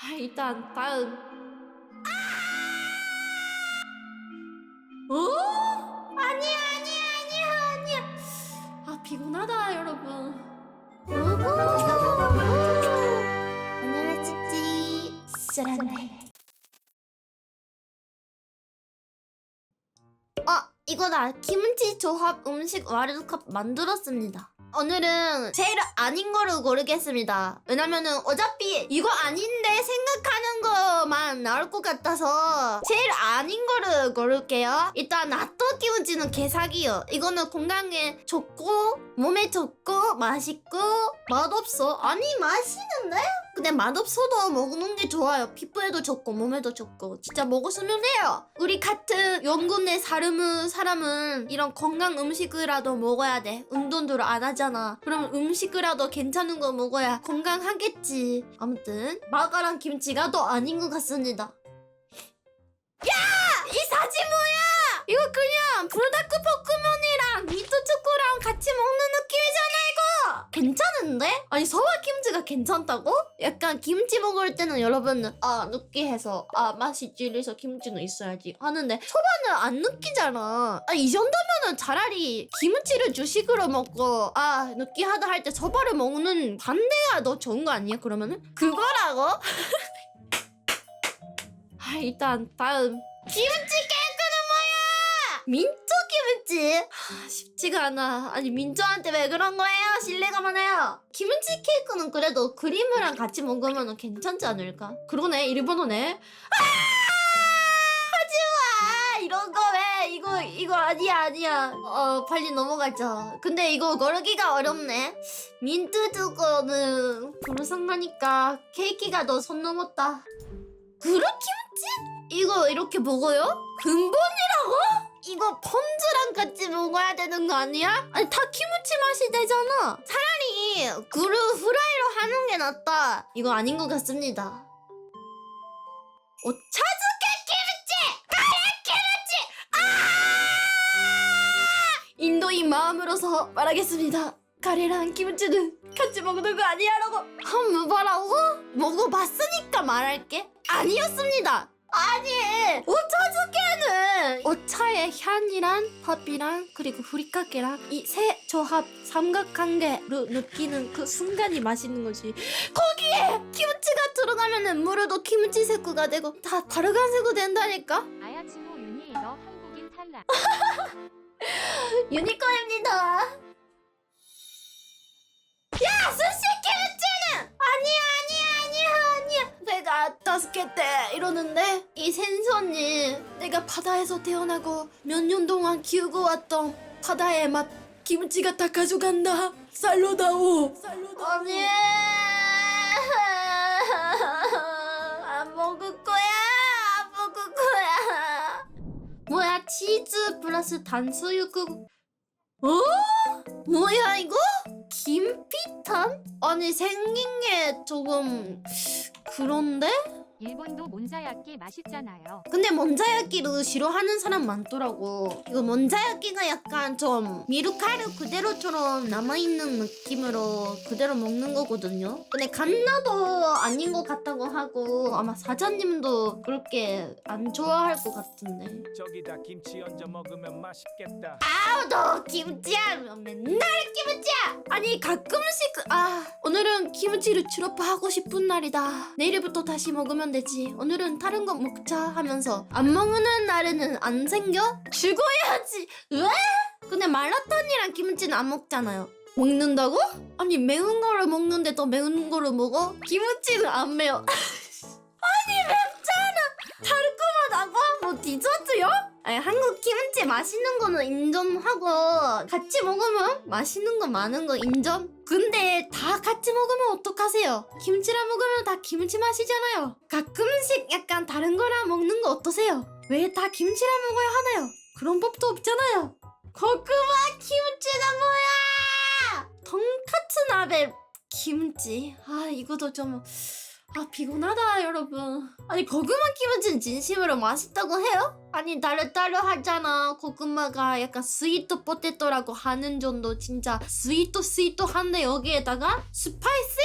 아, 일단 다음. 어? 아니야, 아니야, 아니야, 아니야. 아, 피곤하다, 여러분. 안녕하시지. 쓰란데. 아, 이거다. 김치 조합 음식 와르드컵 만들었습니다. 오늘은 제일 아닌 거를 고르겠습니다. 왜냐면은 어차피 이거 아닌데 생각하는 것만 나올 것 같아서 제일 아닌 거를 고를게요. 일단 나 또 김치는 개사기요. 이거는 건강에 좋고 몸에 좋고 맛있고 맛없어. 아니 맛있는데? 근데 맛없어도 먹는 게 좋아요. 피부에도 좋고 몸에도 좋고 진짜 먹었으면 해요. 우리 같은 연근의 사람은 사람은 이런 건강 음식이라도 먹어야 돼. 운동도 안 하잖아. 그러면 음식이라도 괜찮은 거 먹어야 건강하겠지. 아무튼 마가랑 김치가 더 아닌 것 같습니다. 야! 이 사진 뭐야? 이거 그냥 불닭 볶음면이랑 미트 초코랑 같이 먹는 느낌이잖아 이거. 괜찮은데? 아니 서화 김치가 괜찮다고? 약간 김치 먹을 때는 여러분은 아 느끼해서 아 맛이 질려서 김치는 있어야지 하는데 소바는 안 느끼잖아. 아, 이 정도면은 차라리 김치를 주식으로 먹고 아 느끼하다 할때 소바를 먹는 반대가 더 좋은 거 아니야 그러면은? 그거라고? 아, 일단 다음. 김치 케이크는 뭐야? 민초 김치? 아, 쉽지가 않아. 아니 민초한테 왜 그런 거예요? 신뢰가만 해요. 김치 케이크는 그래도 크림이랑 같이 먹으면 괜찮지 않을까? 그러네, 일본어네. 아 이런 거 왜 이거 이거 아니야 아니야 어 빨리 넘어가자 근데 이거 고르기가 어렵네 민트 두고는 불쌍하니까 케이크가 더 손 넘었다 그릇김치? 이거 이렇게 먹어요? 근본이라고? 이거 펀즈랑 같이 먹어야 되는 거 아니야? 아니 다 키무치 맛이 되잖아 차라리 그릇 후라이로 하는 게 낫다 이거 아닌 것 같습니다 오 차즈케 김치! 인도인 마음으로서 말하겠습니다. 카레랑 김치는 같이 먹는 거 아니야라고. 한 무바라고? 먹어봤으니까 말할게. 아니었습니다. 아니, 오차즈케는 향이랑 밥이랑 그리고 후리카케랑 이 세 조합 삼각관계로 느끼는 그 순간이 맛있는 거지. 거기에 김치가 들어가면은 물에도 김치 색구가 되고 다 파르간색으로 된다니까. 아야치모 윤희 너 한국인 탈락. 유니콘입니다. 야, 스시 김치는 아니야, 아니야, 아니야, 아니야. 개때 이러는데 이 생선이 내가 바다에서 태어나고 몇 년 동안 키우고 왔던 바다의 맛 김치가 다 가져간다. 쌀로다오. 아니 안 먹을 거야 안 먹을 거야 뭐야 치즈 플러스 단수육 그 어? 뭐야 이거? 김피탄? 아니 생긴 게 조금 그런데? 일본도 몬자야끼 맛있잖아요. 근데 먼자야끼를 싫어하는 사람 많더라고. 이거 먼자야끼가 약간 좀 미루카르 그대로처럼 남아있는 느낌으로 그대로 먹는 거거든요. 근데 갓나도 아닌 것 같다고 하고 아마 사장님도 그렇게 안 좋아할 것 같은데. 저기다 김치 얹어 먹으면 맛있겠다. 아우 너 김치하면 맨날 김치야. 아니 가끔씩 그- 아 오늘은 김치를 추러파하고 싶은 날이다. 내일부터 다시 먹으면 되지. 오늘은 다른 거 먹자 하면서 안 먹는 날에는 안 생겨? 죽어야지. 왜? 근데 말라탄이랑 김치는 안 먹잖아요. 먹는다고? 아니 매운 거를 먹는데 더 매운 거를 먹어? 김치는 안 매워. 달콤하다고? 뭐 디저트요? 아니 한국 김치 맛있는 거는 인정하고 같이 먹으면 맛있는 거 많은 거 인정? 근데 다 같이 먹으면 어떡하세요? 김치랑 먹으면 다 김치 맛이잖아요. 가끔씩 약간 다른 거랑 먹는 거 어떠세요? 왜 다 김치랑 먹어야 하나요? 그런 법도 없잖아요. 고구마 김치가 뭐야? 돈카츠 나베 김치. 아 이거도 좀... 아 피곤하다 여러분 아니 고구마 김치는 진심으로 맛있다고 해요? 아니 따로따로 하잖아 고구마가 약간 스위트 포테토라고 하는 정도 진짜 스위트 스위트 한데 여기에다가 스파이시?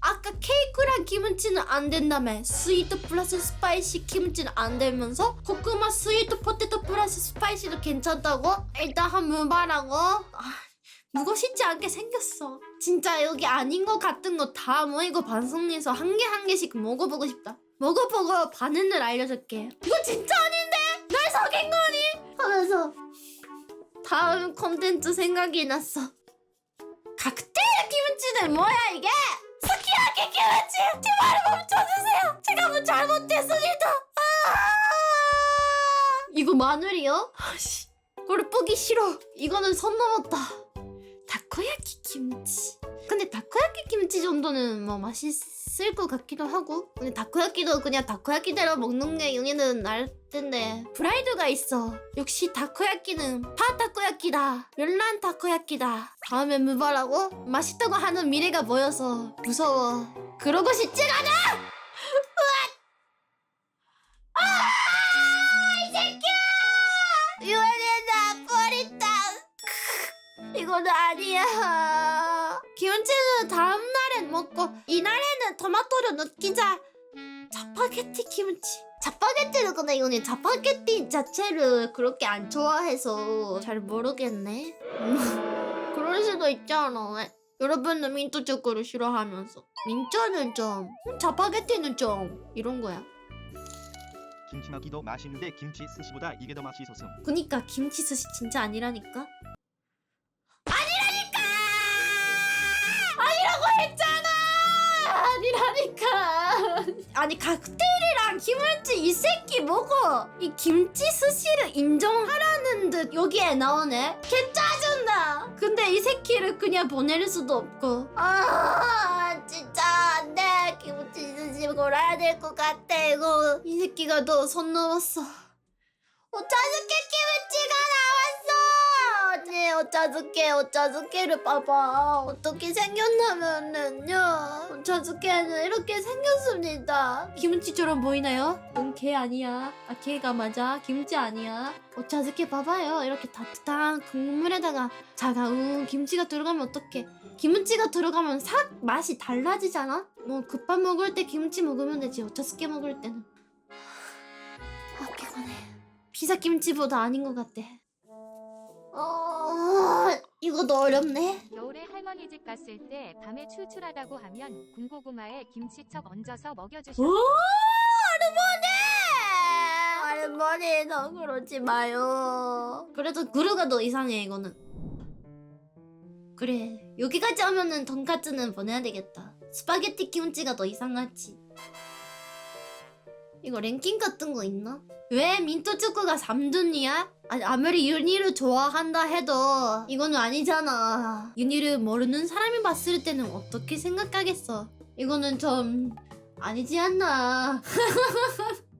아까 케이크랑 김치는 안 된다며 스위트 플러스 스파이시 김치는 안 되면서 고구마 스위트 포테토 플러스 스파이시도 괜찮다고? 일단 한번 봐라고 아, 무거 쉽지 않게 생겼어 진짜 여기 아닌 것 같은 거 다 모이고 반성해서 한 개 한 개씩 먹어보고 싶다 먹어보고 반응을 알려줄게 이거 진짜 아닌데? 날 속인 거니? 하면서 다음 콘텐츠 생각이 났어 칵테일 김치는 뭐야 이게? 스키야키 김치 제발 멈춰주세요 제가 뭐 잘못했습니다 아! 이거 마늘이요? 아씨 그걸 뿌기 싫어 이거는 선 넘었다 다코야키 김치. 근데 다코야키 김치 정도는 뭐 맛있을 것 같기도 하고. 근데 다코야키도 그냥 다코야키대로 먹는 게 용이는 날 텐데. 프라이드가 있어. 역시 다코야키는 파 타코야키다. 멸란 타코야키다. 다음에 무바라고 맛있다고 하는 미래가 보여서 무서워. 그러고 싶지 않아 이건 아니야. 김치는 다음 날엔 먹고 이날에는 토마토를 넣기자. 자파게티 김치. 자파게티를 근데 이거는 자파게티 자체를 그렇게 안 좋아해서 잘 모르겠네. 음, 그럴 수도 있잖아. 여러분은 민트 초코를 싫어하면서. 민초는 좀 음, 자파게티는 좀 이런 거야. 김치 먹기도 맛있는데 김치 스시보다 이게 더 맛있었음. 그니까 김치 스시 진짜 아니라니까 아니라니까. 아니 칵테일이랑 김치 이 새끼 먹어 이 김치 스시를 인정하라는 듯 여기에 나오네. 개 짜증나. 근데 이 새끼를 그냥 보낼 수도 없고. 아 진짜 안돼. 김치 스시 골아야 될 것 같아 이거. 이 새끼가 너 손 넘었어. 키무치가 나왔 어! 네, 오차즈케, 오차즈케를 봐봐. 어떻게 생겼냐면은요. 오차즈케는 이렇게 생겼습니다. 김치처럼 보이나요? 응, 개 아니야. 아, 개가 맞아. 김치 아니야. 오차즈케 봐봐요. 이렇게 따뜻한 국물에다가 차가운 김치가 들어가면 어떡해. 김치가 들어가면 싹 맛이 달라지잖아? 뭐 급밥 먹을 때 김치 먹으면 되지. 오차즈케 먹을 때는. 아, 피곤해. 피자 김치보다 아닌 것 같아. 어, 이것도 어렵네. 겨울에 할머니 집 갔을 때 밤에 출출하다고 하면 군고구마에 김치척 얹어서 먹여주셨. 오, 할머니! 할머니, 너 그러지 마요. 그래도 그루가 더 이상해, 이거는. 그래, 여기까지 하면은 돈까스는 보내야 되겠다. 스파게티 김치가 더 이상하지. 이거 랭킹 같은 거 있나? 왜 초코가 3등이야? 아니 아무리 윤희를 좋아한다 해도 이거는 아니잖아. 윤희를 모르는 사람이 봤을 때는 어떻게 생각하겠어? 이거는 좀 아니지 않나.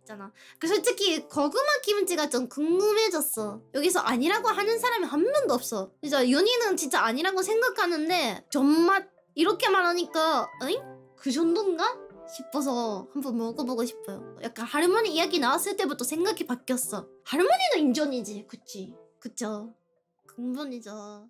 있잖아. 그 솔직히 거구마 김치가 좀 궁금해졌어. 여기서 아니라고 하는 사람이 한 명도 없어. 진짜 윤희는 진짜 아니라고 생각하는데 존맛 이렇게 말하니까 응? 그 정도인가? 싶어서 한번 먹어보고 싶어요. 약간 할머니 이야기 나왔을 때부터 생각이 바뀌었어. 할머니는 인정이지, 그치? 그쵸? 근본이죠.